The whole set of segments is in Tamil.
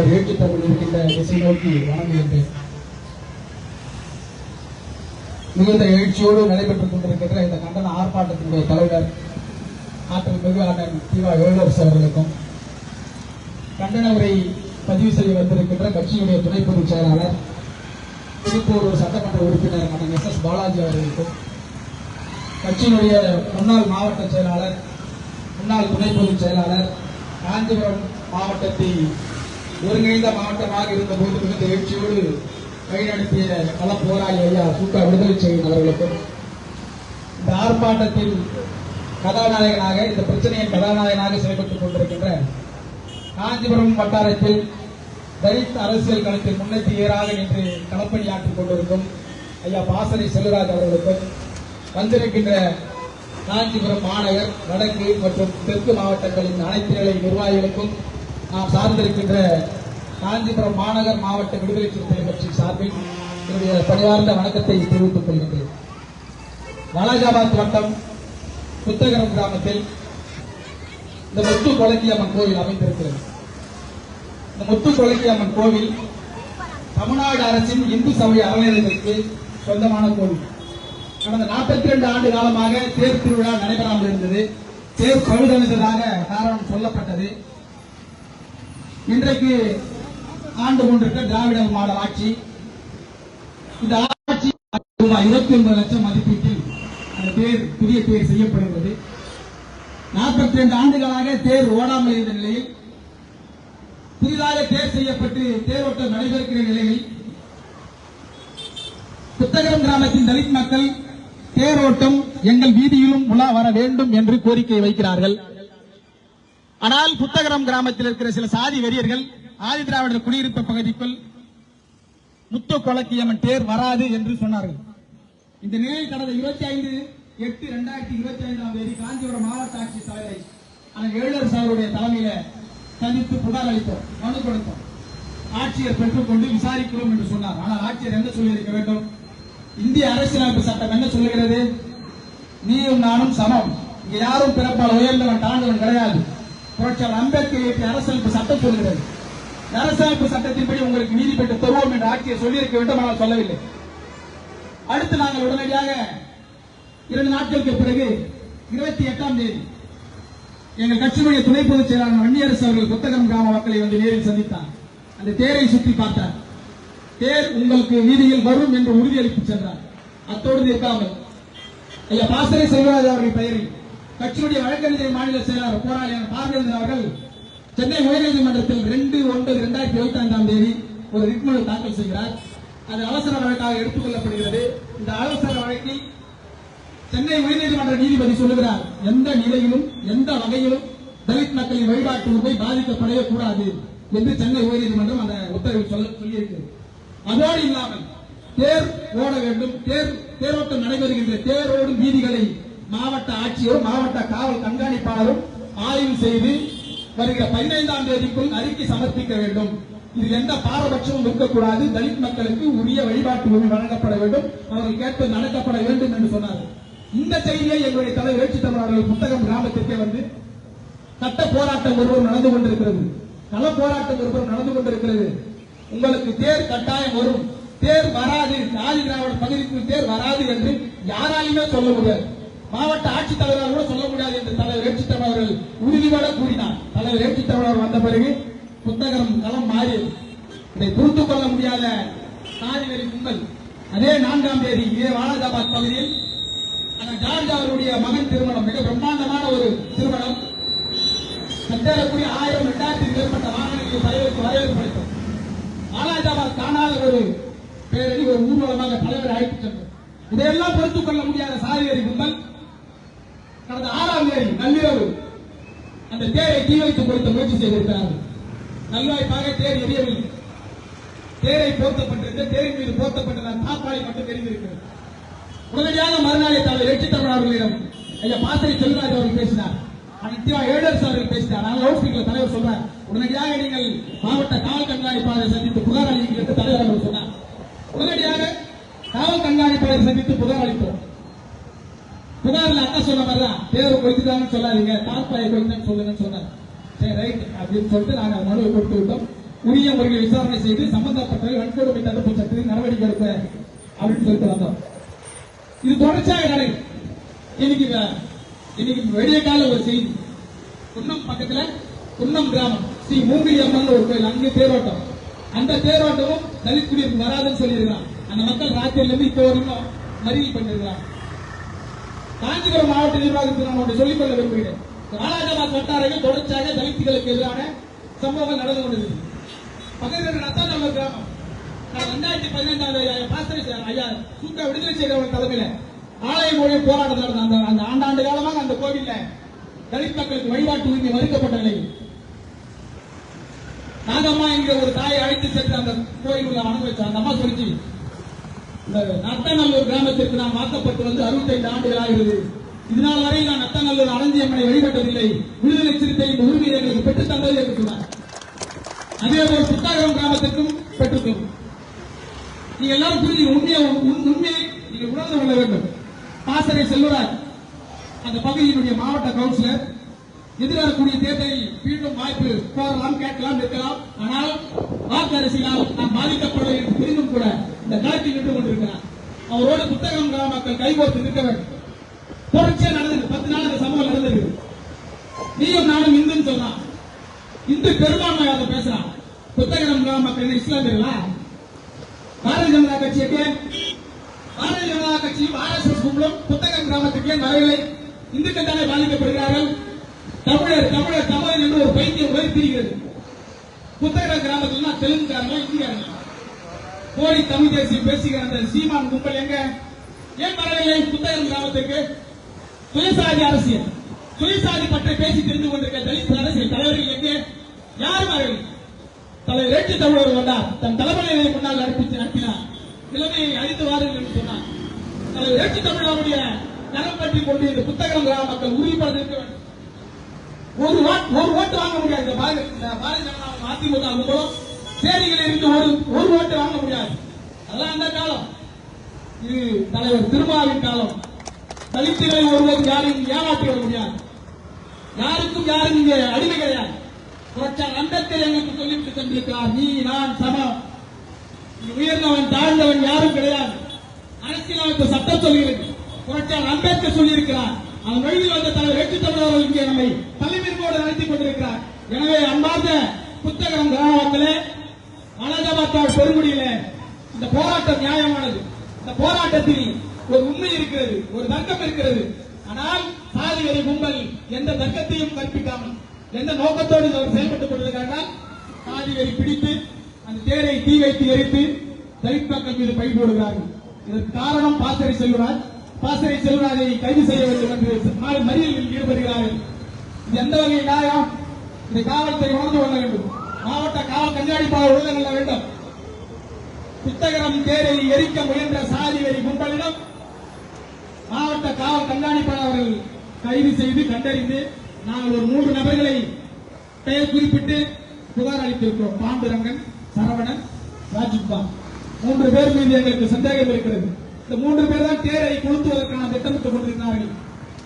தலைவர் ஏற்றுத் தமிழ் இருக்கின்ற திசை நோக்கி வணங்குகின்றேன் மிகுந்த எழுச்சியோடு நடைபெற்றுக் கொண்டிருக்கின்ற இந்த கண்டன ஆர்ப்பாட்டத்தினுடைய தலைவர் ஆற்றல் மிகு அண்ணன் தீவா வேலரசு அவர்களுக்கும் கண்டன உரை பதிவு செய்ய வந்திருக்கின்ற கட்சியுடைய துணை பொதுச் செயலாளர் திருப்பூர் சட்டமன்ற உறுப்பினர் அண்ணன் எஸ் எஸ் பாலாஜி அவர்களுக்கும் கட்சியினுடைய முன்னாள் மாவட்ட செயலாளர் முன்னாள் துணை பொதுச் செயலாளர் காஞ்சிபுரம் மாவட்டத்தை ஒருங்கிணைந்த மாவட்டமாக இருந்தபோது மிகுந்த எழுச்சியோடு வழிநடத்திய பல போராளி ஐயா சூட்டா விடுதலை செய்யும் அவர்களுக்கும் இந்த ஆர்ப்பாட்டத்தில் கதாநாயகனாக இந்த பிரச்சனையின் கதாநாயகனாக செயல்பட்டுக் கொண்டிருக்கின்ற காஞ்சிபுரம் வட்டாரத்தில் தலித் அரசியல் களத்தில் முன்னெத்தியராக நின்று களப்பணியாற்றிக் கொண்டிருக்கும் ஐயா பாசனை செல்வராஜ் அவர்களுக்கும் வந்திருக்கின்ற காஞ்சிபுரம் மாநகர் வடக்கு மற்றும் தெற்கு மாவட்டங்களின் அனைத்து நிலை நிர்வாகிகளுக்கும் நான் சார்ந்திருக்கின்ற காஞ்சிபுரம் மாநகர் மாவட்ட விடுதலை சிறுத்தைகள் கட்சி சார்பில் என்னுடைய பணியார்ந்த வணக்கத்தை தெரிவித்துக் கொள்கின்றேன். வாலாஜாபாத் வட்டம் புத்தகரம் கிராமத்தில் இந்த முத்து கொலக்கியம்மன் கோவில் அமைந்திருக்கிறது. இந்த முத்து கொலக்கியம்மன் கோவில் தமிழ்நாடு அரசின் இந்து சமய அறநிலையத்திற்கு சொந்தமான கோவில். கடந்த 42 ரெண்டு ஆண்டு காலமாக தேர் திருவிழா நடைபெறாமல் இருந்தது. தேர் பழுதடைந்ததாக காரணம் சொல்லப்பட்டது. இன்றைக்கு ஆண்டு கொண்டிருக்க திராவிட மாடல் ஆட்சி. இந்த ஆட்சி ரூபாய் இருபத்தி ஒன்பது லட்சம் மதிப்பீட்டில் அந்த தேர் புதிய தேர் செய்யப்படுகிறது. 42 ரெண்டு ஆண்டுகளாக தேர் ஓடாமல் இருந்த நிலையில் புதிதாக தேர் செய்யப்பட்டு தேரோட்டம் நடைபெறுகிற நிலையில் புத்தகம் கிராமத்தின் தலித் மக்கள் தேரோட்டம் எங்கள் வீதியிலும் உலா வர வேண்டும் என்று கோரிக்கை வைக்கிறார்கள். ஆனால் புத்தகரம் கிராமத்தில் இருக்கிற சில சாதி வெறியர்கள் ஆதி திராவிடர் குடியிருப்பு பகுதிக்குள் முத்து கொலக்கியம்மன் தேர் வராது என்று சொன்னார்கள். இந்த நிலையில் கடந்த இருபத்தி ஐந்து எட்டு இரண்டாயிரத்தி இருபத்தி ஐந்தாம் தேதி காஞ்சிபுரம் மாவட்ட ஆட்சி தலைவரை அண்ணன் எழுதர் சாருடைய தலைமையில சந்தித்து புகார் அளித்தோம் மனு கொடுத்தோம். ஆட்சியர் பெற்றுக்கொண்டு விசாரிக்கிறோம் என்று சொன்னார். ஆனால் ஆட்சியர் என்ன சொல்லியிருக்க வேண்டும்? இந்திய அரசியலமைப்பு சட்டம் என்ன சொல்லுகிறது? நீயும் நானும் சமம். இங்க யாரும் பிறப்பால் உயர்ந்தவன் தாழ்ந்தவன் கிடையாது. புரட்சியாளர் அம்பேத்கர் இயற்றிய அரசமைப்பு சட்டம் சொல்கிறது. அரசமைப்பு சட்டத்தின்படி உங்களுக்கு நீதி பெற்று தருவோம் என்று ஆட்சியர் சொல்லியிருக்க வேண்டும் ஆனால் சொல்லவில்லை. அடுத்து நாங்கள் உடனடியாக இரண்டு நாட்களுக்கு பிறகு இருபத்தி எட்டாம் தேதி எங்கள் கட்சியினுடைய துணை பொதுச் செயலாளர் வன்னியரசு அவர்கள் புத்தகம் கிராம மக்களை வந்து நேரில் சந்தித்தார். அந்த தேரை சுற்றி பார்த்தார். தேர் உங்களுக்கு வீதியில் வரும் என்று உறுதியளித்து சென்றார். அத்தோடு நிற்காமல். ஐயா பாசறை செல்வராஜ் அவர்கள் பெயரில் கட்சியுடைய வழக்கறிஞர் மாநில செயலாளர் போராளியான பார்வையாளர் அவர்கள் சென்னை உயர்நீதிமன்றத்தில் ரெண்டு ஒன்பது இரண்டாயிரத்தி இருபத்தி ஐந்தாம் தேதி ஒரு ரிட்மனு தாக்கல் செய்கிறார். அது அவசர வழக்காக எடுத்துக் கொள்ளப்படுகிறது இந்த அவசர வழக்கில் சென்னை உயர்நீதிமன்ற நீதிபதி சொல்லுகிறார் எந்த நிலையிலும் எந்த வகையிலும் தலித் மக்களின் வழிபாட்டு உரிமை பாதிக்கப்படவே கூடாது என்று சென்னை உயர்நீதிமன்றம் அந்த உத்தரவில் சொல்ல சொல்லியிருக்கிறது. அதோடு இல்லாமல் தேர் ஓட வேண்டும் தேர் தேரோட்டம் நடைபெறுகின்ற தேரோடும் வீதிகளை மாவட்ட ஆட்சியரும் மாவட்ட காவல் கண்காணிப்பாளரும் ஆய்வு செய்து வருகிற பதினைந்தாம் தேதிக்குள் அறிக்கை சமர்ப்பிக்க வேண்டும். இதில் எந்த பாரபட்சமும் இருக்கக்கூடாது. தலித் மக்களுக்கு உரிய வழிபாட்டு உரிமை வழங்கப்பட வேண்டும். அவர்கள் கேட்பது நடக்கப்பட வேண்டும் என்று சொன்னார் இந்த செய்தியை எங்களுடைய தலைவர் எழுச்சி தமிழர்கள் புத்தகம் கிராமத்திற்கே வந்து சட்ட போராட்டம் ஒருவரும் நடந்து கொண்டிருக்கிறது. கள போராட்டம் ஒருவரும் நடந்து கொண்டிருக்கிறது. உங்களுக்கு தேர் கட்டாயம் வரும். தேர் வராது. ஆதி திராவிட பகுதிக்கு தேர் வராது என்று யாராலுமே சொல்ல முடியாது. மாவட்ட ஆட்சித்தலைவரால் கூட சொல்ல முடியாது என்று தலைவர் ஏற்றி அவர்கள் உறுதிபட கூறினார். தலைவர் ஏற்றி வந்த பிறகு புத்தகம் களம் மாறியது. இதை பொறுத்துக் கொள்ள முடியாத சாதிவெறி கும்பல் அதே நான்காம் தேதி இதே வாலாஜாபாத் பகுதியில் அந்த ஜார்ஜ் அவருடைய மகன் திருமணம் மிக பிரம்மாண்டமான ஒரு திருமணம். சட்டேரக்குடி ஆயிரம் இரண்டாயிரத்தி மேற்பட்ட வாகனங்களில் தலைவருக்கு வரவேற்பு அளித்தோம். வாலாஜாபாத் காணாத ஒரு பேரணி ஒரு ஊர்வலமாக தலைவர் அழைத்து சென்றோம் இதையெல்லாம் பொறுத்துக் கொள்ள முடியாத சாதிவெறி கும்பல் கடந்த ஆறாம் தேதி நள்ளிரவு அந்த தேரை தீ வைத்து கொடுத்த முயற்சி செய்திருக்கிறார்கள். நல்வாய்ப்பாக தேர் எரியவில்லை. தேரை போர்த்தப்பட்டிருந்த தேரின் மீது போர்த்தப்பட்ட தாப்பாளி மட்டும் தெரிந்திருக்கிறது உடனடியாக மறுநாளை தலைவர் எட்டு தமிழ் அவர்களிடம் ஐயா பாசறை செல்வராஜ் அவர்கள் பேசினார். அனித்யா ஏடர்ஸ் அவர்கள் பேசினார். நான் லவுட் ஸ்பீக்கர் தலைவர் சொல்றார். உடனடியாக நீங்கள் மாவட்ட காவல் கண்காணிப்பாளரை சந்தித்து புகார் அளிங்கள் என்று தலைவர் அவர்கள் சொன்னார். உடனடியாக காவல் கண்காணிப்பாளரை சந்தித்து புகார் அளித்தோம். புகார்ல அக்கா சொன்ன மாதிரி தான் தேவர் கொளுத்துட்டாங்கன்னு சொல்லாதீங்க தாழ்பாயை கொளுத்தான்னு சொல்லுங்கன்னு சொன்னார். சரி ரைட் அப்படின்னு சொல்லிட்டு நாங்கள் மனுவை கொடுத்து விட்டோம். உரிய முறையில் விசாரணை செய்து சம்பந்தப்பட்டவை வன்கொடுமை தடுப்பு சட்டத்தில் நடவடிக்கை எடுக்க அப்படின்னு சொல்லிட்டு வந்தோம். இது தொடர்ச்சியாக நடக்குது இன்னைக்கு இன்னைக்கு வெளிய கால ஒரு செய்தி. குன்னம் பக்கத்துல குன்னம் கிராமம். ஸ்ரீ மூங்கிலி அம்மன் ஒரு கோயில் அங்கே தேரோட்டம். அந்த தேரோட்டமும் தலித் குடியிருக்கு வராதுன்னு சொல்லியிருக்கான் அந்த மக்கள் ராத்திரில இருந்து இப்போ வரைக்கும் மறியல் பண்ணிருக்கிறான் காஞ்சிபுரம் மாவட்ட நிர்வாகத்தில் நான் ஒன்று சொல்லிக்கொள்ள விரும்புகிறேன். வாலாஜாபாத் வட்டாரங்கள் தொடர்ச்சியாக தலித்துகளுக்கு எதிரான சம்பவங்கள் நடந்து கொண்டிருக்கு பக்கத்தில் ரத்தாநல்லூர் கிராமம். ரெண்டாயிரத்தி பதினைந்தாம் பாஸ்தரி ஐயா சூட்டா விடுதலை செய்தவர் தலைமையில ஆலய மொழி போராட்டம் நடந்த அந்த அந்த ஆண்டாண்டு காலமாக அந்த கோவில்ல தலித் மக்களுக்கு வழிபாட்டு உரிமை மறுக்கப்பட்ட நிலையில். நாகம்மா என்கிற ஒரு தாயை அழைத்து சென்று அந்த கோயில் உள்ள வணங்க வச்சார் அந்த அம்மா சொல்லிச்சு இந்த நத்தநல்லூர் கிராமத்திற்கு நான் வாக்கப்பட்டு வந்து 65 ஆண்டுகள் ஆகிறது. இதனால் வரை நான் நத்தநல்லூர் அரஞ்சியம்மனை வழிபட்டதில்லை. விடுதலை இந்த உரிமையை எங்களுக்கு பெற்றுத் தந்தது என்று சொன்னார். அதே போல் புத்தாகரம் கிராமத்திற்கும் பெற்றுத்தரும் நீங்க எல்லாரும் புரிஞ்சு உண்மையை உண்மையை நீங்க உணர்ந்து கொள்ள வேண்டும். பாசறை செல்வராஜ் அந்த பகுதியினுடைய மாவட்ட கவுன்சிலர் எதிர்வரக்கூடிய தேர்தலில் மீண்டும் வாய்ப்பு கோரலாம் கேட்கலாம் இருக்கலாம் ஆனால் வாக்கரசியால் நான் பாதிக்கப்படவில்லை என்று தெரிந்தும் கூட இந்த களத்தில் நின்று கொண்டிருக்கிறார். அவரோடு புத்தகம் கிராம மக்கள் கைகோர்த்து நிற்க வேண்டும். தொடர்ச்சியா நடந்தது. பத்து நாள் அந்த சம்பவம் நடந்தது. நீயும் நானும் இந்துன்னு சொல்றான். இந்து பெரும்பான்மையாக பேசுறான். புத்தகம் கிராம மக்கள் இஸ்லாமியர்களா? பாரதிய ஜனதா கட்சிக்கு பாரதிய ஜனதா கட்சியும் ஆர்எஸ்எஸ் கும்பலும் புத்தகம் கிராமத்துக்கு வரவில்லை. இந்துக்கள் தானே பாதிக்கப்படுகிறார்கள்? தமிழர் தமிழர் தமிழர் என்று ஒரு பைத்தியம் உயர்த்திருக்கிறது புத்தக கிராமத்துல தெலுங்குக்காரங்க இந்தியாரங்க கோடி தமிழ் தேசியம் பேசுகிற அந்த சீமான் கும்பல் எங்க? ஏன் வரவில்லை புத்தகம் கிராமத்துக்கு? சுயசாதி அரசியல். சுயசாதி பற்றி பேசி தெரிந்து கொண்டிருக்க தலித் அரசியல் தலைவர்கள் எங்கே? யாரும் வரவில்லை தலைவர் ஏற்று தமிழர் வந்தார் தன் தலைமையை முன்னால் அனுப்பிச்சு அனுப்பினார். நிலைமையை அழித்து வாருங்கள் என்று சொன்னார். தலைவர் ஏற்று தமிழருடைய நலம் பற்றி கொண்டு இந்த புத்தகம் கிராம மக்கள் உறுதிப்பட இருக்க வேண்டும். ஒரு ஒரு ஓட்டு வாங்க முடியாது. இந்த பாரதிய ஜனதா அதிமுக சேரிகளில் இருந்து ஒரு ஒரு ஓட்டு வாங்க முடியாது. அதெல்லாம் அந்த காலம். இது தலைவர் திருமாவின் காலம். தலித்துகளை ஒருவர் யாரையும் ஏமாற்றி வர முடியாது. யாருக்கும் யாரும் இங்க அடிமை கிடையாது. புரட்சியார் அம்பேத்கர் எங்களுக்கு சொல்லிட்டு சென்றிருக்கிறார் நீ நான் சமம் உயர்ந்தவன் தாழ்ந்தவன் யாரும் கிடையாது. அரசியலமைப்பு சட்டம் சொல்கிறது. புரட்சியார் அம்பேத்கர் சொல்லியிருக்கிறார். அவன் வழியில் வந்த தலைவர் வெற்றி தமிழர்கள் இங்கே நம்மை தலைமையோடு நடத்திக் கொண்டிருக்கிறார். எனவே அன்பார்ந்த புத்தகம் கிராமத்திலே அனந்தபாத்தாள் பெருங்குடியில இந்த போராட்டம் நியாயமானது. இந்த போராட்டத்தில் ஒரு உண்மை இருக்கிறது ஒரு தர்க்கம் இருக்கிறது. ஆனால் சாதி கும்பல் எந்த தர்க்கத்தையும் கற்பிக்காமல் எந்த நோக்கத்தோடு அவர் செயல்பட்டுக் கொண்டிருக்கிறார்கள்? சாதி பிடித்து அந்த தேரை தீ வைத்து எரித்து தலித் மக்கள் மீது பழி போடுகிறார்கள். இதற்கு காரணம் பாசறை செல்வராஜ். பாசறை செல்வராஜை கைது செய்ய வேண்டும் என்று மறியலில் ஈடுபடுகிறார்கள். இது எந்த வகை நியாயம்? இந்த காவல்துறை உணர்ந்து கொள்ள வேண்டும். மாவட்ட காவல் கண்காணிப்பாளர் உணர்ந்து கொள்ள வேண்டும். புத்தகரம் தேரை எரிக்க முயன்ற சாதி வெறி கும்பலிடம் மாவட்ட காவல் கண்காணிப்பாளர் அவர்கள் கைது செய்து கண்டறிந்து நாங்கள் ஒரு மூன்று நபர்களை பெயர் குறிப்பிட்டு புகார் அளித்திருக்கிறோம். பாண்டுரங்கன் சரவணன் ராஜிப்பா மூன்று பேர் மீது எங்களுக்கு சந்தேகம் இருக்கிறது. இந்த மூன்று பேர் தான் தேரை கொளுத்துவதற்கான திட்டமிட்டுக் கொண்டிருக்கிறார்கள்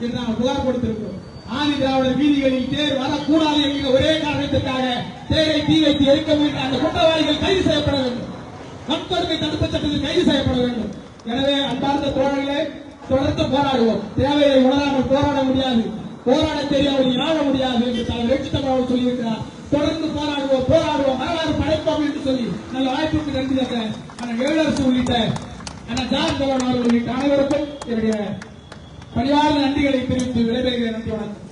என்று நாங்கள் புகார் கொடுத்திருக்கிறோம். ஆதி திராவிடர் வீதிகளில் தேர் வரக்கூடாது என்கிற ஒரே காரணத்திற்காக தேரை தீ வைத்து எரிக்க முயன்ற அந்த குற்றவாளிகள் கைது செய்யப்பட வேண்டும். வன்கொடுமை தடுப்பு சட்டத்தில் கைது செய்யப்பட வேண்டும். எனவே அன்பார்ந்த தோழர்களே தொடர்ந்து போராடுவோம். தேவையை உணராமல் போராட முடியாது. போராட தெரியாமல் இராட முடியாது என்று தலைவர் வெற்றி தமிழ் சொல்லியிருக்கிறார். தொடர்ந்து போராடுவோம் போராடுவோம் வரலாறு படைப்போம் என்று சொல்லி நல்ல வாய்ப்புக்கு நன்றி அந்த அண்ணன் ஏழரசு உள்ளிட்ட அண்ணன் ஜான் கவர்னர் உள்ளிட்ட அனைவருக்கும் என்னுடைய பணியாளர் நன்றிகளை தெரிவித்து விடைபெறுகிறேன். நன்றி வணக்கம்.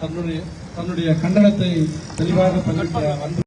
தன்னுடைய தன்னுடைய கண்டனத்தை தெளிவாக பதிவிட்ட